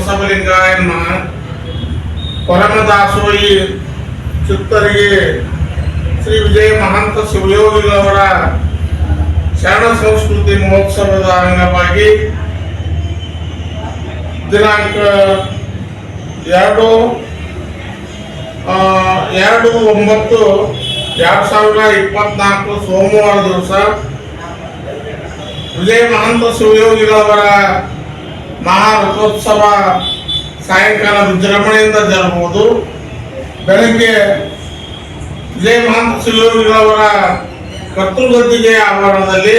ಬಸವಲಿಂಗಾಯ ನಮಃ ಪರಮದಾಸೋಯಿ ಚಿತ್ತರಿಗೆ ಶ್ರೀ ವಿಜಯ ಮಹಾಂತ ಶಿವಯೋಗಿಗಳವರ ಶರಣ ಸಂಸ್ಕೃತಿ ಮಹೋತ್ಸವದ ಅಂಗವಾಗಿ ದಿನಾಂಕ ಎರಡು ಎರಡು ಒಂಬತ್ತು ಎರಡು ಸಾವಿರದ ಇಪ್ಪತ್ನಾಲ್ಕು ಸೋಮವಾರ ದಿವಸ ವಿಜಯ ಮಹಾಂತ ಶಿವಯೋಗಿಗಳವರ ಮಹಾರಥೋತ್ಸವ ಸಾಯಂಕಾಲ ವಿಜೃಂಭಣೆಯಿಂದ ಜರುಗುವುದು. ಬೆಳಗ್ಗೆ ವಿಜಯ ಮಹಂತ ಶಿವಯೋಗಿಗಳವರ ಕರ್ತೃಗದ್ದಿಗೆ ಆವರಣದಲ್ಲಿ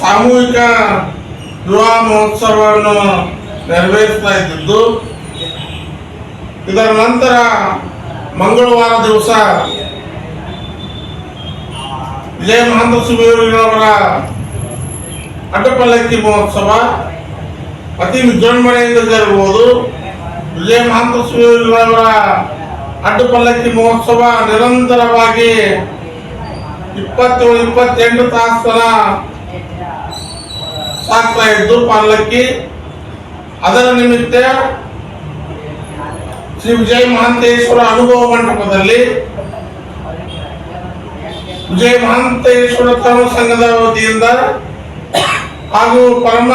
ಸಾಮೂಹಿಕ ವಿವಾಹ ಮಹೋತ್ಸವವನ್ನು ನೆರವೇರಿಸ್ತಾ ಇದ್ದಿದ್ದು. ಇದರ ನಂತರ ಮಂಗಳವಾರ ದಿವಸ ವಿಜಯ ಮಹಂತ ಶಿವಯೋಗಿಗಳವರ ಅಡ್ಡಪಲ್ಲಕ್ಕಿ ಮಹೋತ್ಸವ ಅತಿ ವಿಜೃಂಭಣೆಯಿಂದ ಜರುಗುವುದು. ವಿಜಯ ಮಹಾಂತ ಶಿವಯೋಗಿಗಳವರ ಅಡ್ಡಪಲ್ಲಕ್ಕಿ ಮಹೋತ್ಸವ ನಿರಂತರವಾಗಿ ಇಪ್ಪತ್ತೇಳು, ಇಪ್ಪತ್ತೆಂಟು ತಾಸನ ಸಾಕ್ತಾ ಇದ್ದು ಪಾಲಕ್ಕಿ ಅದರ ನಿಮಿತ್ತ ಶ್ರೀ ವಿಜಯ ಮಹಾಂತೇಶ್ವರ ಅನುಭವ ಮಂಟಪದಲ್ಲಿ ವಿಜಯ ಮಹಾಂತೇಶ್ವರ ತರುಣ ಸಂಘದ ವತಿಯಿಂದ ಹಾಗೂ ಪರಮ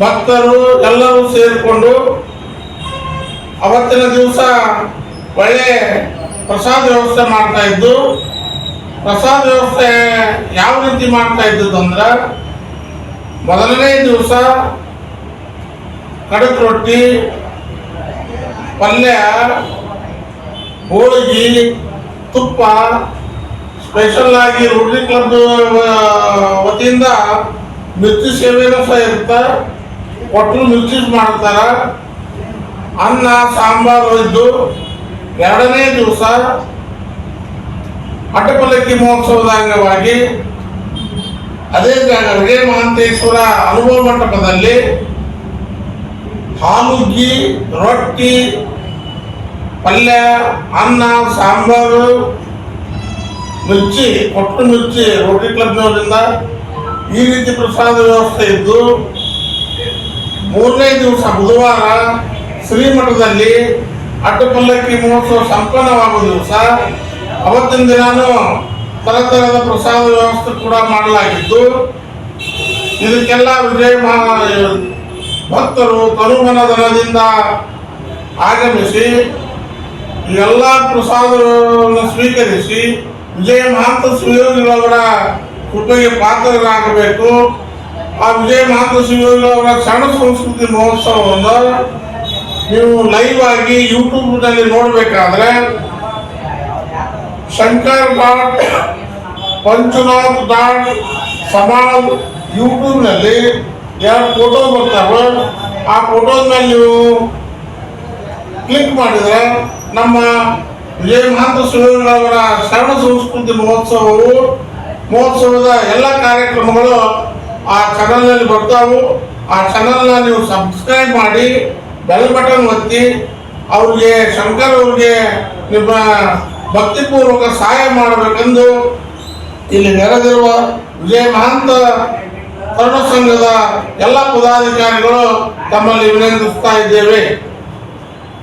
ಭಕ್ತರು ಎಲ್ಲರೂ ಸೇರಿಕೊಂಡು ಅವತ್ತಿನ ದಿವಸ ಒಳ್ಳೆ ಪ್ರಸಾದ ವ್ಯವಸ್ಥೆ ಮಾಡ್ತಾ ಇದ್ದು, ಪ್ರಸಾದ ವ್ಯವಸ್ಥೆ ಯಾವ ರೀತಿ ಮಾಡ್ತಾ ಇದ್ದದ್ದು ಅಂದ್ರೆ, ಮೊದಲನೇ ದಿವಸ ಕಡಕ್ ರೊಟ್ಟಿ, ಪಲ್ಯ, ಹೋಳಿಗೆ, ತುಪ್ಪ ಸ್ಪೆಷಲ್ ಆಗಿ ರೋಟರಿ ಕ್ಲಬ್ ವತಿಯಿಂದ ಮಿರ್ಚಿ ಸೇವೆನೂ ಸಹ ಇರುತ್ತೆ ಒಟ್ಟು ಮಿರ್ಚಿ ಮಾಡ್ತಾರೆ. ಅನ್ನ, ಸಾಂಬಾರು ಇದ್ದು ಎರಡನೇ ದಿವಸ ಅಟ್ಟಪಲ್ಲಕ್ಕಿ ಮಹೋತ್ಸವದ ಅಂಗವಾಗಿ ಅದೇ ವಿಜಯ ಮಹಾಂತೇಶ್ವರ ಅನುಭವ ಮಂಟಪದಲ್ಲಿ ಹಾಲುಗಿ ರೊಟ್ಟಿ, ಪಲ್ಯ, ಅನ್ನ, ಸಾಂಬಾರು ಮಿರ್ಚಿ ಕೊಟ್ಟು ಮಿರ್ಚಿ ರೋಟರಿ ಕ್ಲಬ್ನವರಿಂದ ಈ ರೀತಿ ಪ್ರಸಾದ ವ್ಯವಸ್ಥೆ ಇದ್ದು, ಮೂರನೇ ದಿವಸ ಬುಧವಾರ ಶ್ರೀಮಠದಲ್ಲಿ ಅಡ್ಡಪಲ್ಲಕ್ಕಿ ಮಹೋತ್ಸವ ಸಂಪನ್ನವಾಗುವ ದಿವಸ, ಅವತ್ತಿನ ದಿನಾನು ತರತರದ ಪ್ರಸಾದ ವ್ಯವಸ್ಥೆ ಕೂಡ ಮಾಡಲಾಗಿದ್ದು, ಇದಕ್ಕೆಲ್ಲ ವಿಜಯ ಭಕ್ತರು ತನುಮನದನದಿಂದ ಆಗಮಿಸಿ ಎಲ್ಲ ಪ್ರಸಾದವನ್ನು ಸ್ವೀಕರಿಸಿ ವಿಜಯ ಮಹಾಂತ ಅವರ ಕೃಪೆಗೆ ಪಾತ್ರರಾಗಬೇಕು. ಆ ವಿಜಯ ಮಹಾಂತ ಅವರ ಸಣ್ಣ ಸಂಸ್ಕೃತಿ ಮಹೋತ್ಸವವನ್ನು ನೀವು ಲೈವ್ ಆಗಿ ಯೂಟ್ಯೂಬ್ನಲ್ಲಿ ನೋಡಬೇಕಾದ್ರೆ ಶಂಕರ್ ಡಾಟ್ ಪಂಚನಾಥ್ ಡಾಟ್ ಸಮಾಜ್ ಯೂಟ್ಯೂಬ್ನಲ್ಲಿ ಎರಡು ಫೋಟೋ ಬರ್ತಾವೆ. ಆ ಫೋಟೋದ ಮೇಲೆ ನೀವು ಕ್ಲಿಕ್ ಮಾಡಿದರೆ ನಮ್ಮ ವಿಜಯ ಮಹಾಂತ ಅವರ ಶರಣ ಸಂಸ್ಕೃತಿ ಮಹೋತ್ಸವವು? ಮಹೋತ್ಸವದ ಎಲ್ಲ ಕಾರ್ಯಕ್ರಮಗಳು ಆ ಚಾನಲ್ನಲ್ಲಿ ಬರ್ತಾವು. ಆ ಚಾನಲ್ನ ನೀವು ಸಬ್ಸ್ಕ್ರೈಬ್ ಮಾಡಿ ಬೆಲ್ ಬಟನ್ ಒತ್ತಿ, ಅವ್ರಿಗೆ ಶಂಕರ್ ಅವ್ರಿಗೆ ನಿಮ್ಮ ಭಕ್ತಿಪೂರ್ವಕ ಸಹಾಯ ಮಾಡಬೇಕೆಂದು ಇಲ್ಲಿ ನೆರೆದಿರುವ ವಿಜಯ ಮಹಾಂತ ತರುಣ ಸಂಘದ ಎಲ್ಲ ಪದಾಧಿಕಾರಿಗಳು ತಮ್ಮಲ್ಲಿ ವಿನಂತಿಸ್ತಾ ಇದ್ದೇವೆ.